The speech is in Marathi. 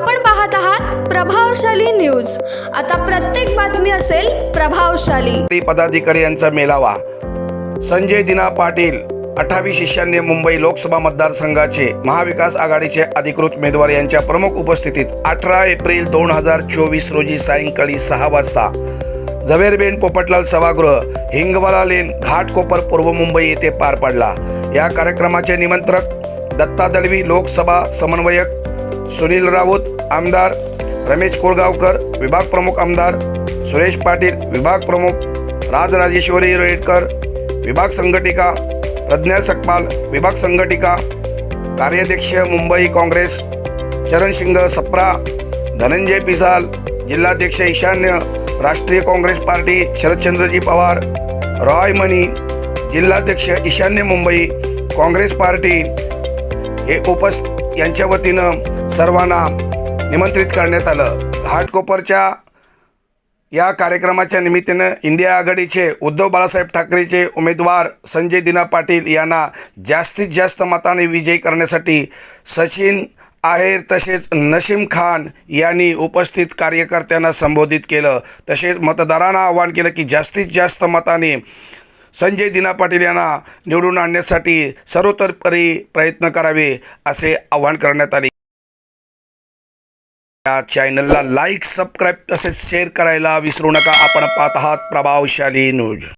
आपण पाहत आहात प्रभावशाली न्यूज. आता प्रत्येक बातमी असेल प्रभावशाली. पदाधिकारी यांचा मेलावा. संजय दिना पाटील अठ्ठावीस शिष्यांनी मुंबई लोकसभा मतदारसंघाचे महाविकास आघाडीचे अधिकृत उमेदवार यांच्या प्रमुख उपस्थितीत अठरा एप्रिल दोन हजार चोवीस रोजी सायंकाळी सहा वाजता झवेरबेन पोपटलाल सभागृह हिंगवाला लेन घाटकोपर पूर्व मुंबई येथे पार पडला. या कार्यक्रमाचे निमंत्रक दत्ता दलवी लोकसभा समन्वयक सुनील राऊत आमदार. रमेश कोळगावकर विभाग प्रमुख आमदार. सुरेश पाटील विभाग प्रमुख. राजराजेश्वरी रेडकर विभाग संघटिका. प्रज्ञा सकपाल विभाग संघटिका. कार्याध्यक्ष मुंबई काँग्रेस. चरण सिंग सप्रा. धनंजय पिसाल जिल्हाध्यक्ष ईशान्य. राष्ट्रीय काँग्रेस पार्टी शरदचंद्रजी पवार. रॉय मणी जिल्हाध्यक्ष ईशान्य मुंबई काँग्रेस पार्टी. हे उपस्थ यांच्या वतीनं सर्वांना निमंत्रित करण्यात आलं. घाटकोपरच्या या कार्यक्रमाच्या निमित्तानं इंडिया आघाडीचे उद्धव बाळासाहेब ठाकरेचे उमेदवार संजय दिना पाटील यांना जास्तीत जास्त मताने विजयी करण्यासाठी सचिन आहेर तसेच नशीम खान यांनी उपस्थित कार्यकर्त्यांना संबोधित केलं. तसेच मतदारांना आवाहन केलं की जास्तीत जास्त मताने संजय दिना पाटील यांना निवडून आणण्यासाठी सर्वतोपरी प्रयत्न करावे असे आवाहन करण्यात आले. या चॅनलला लाईक सबस्क्राईब तसेच शेअर करायला विसरू नका. आपण पाहत आहात प्रभावशाली न्यूज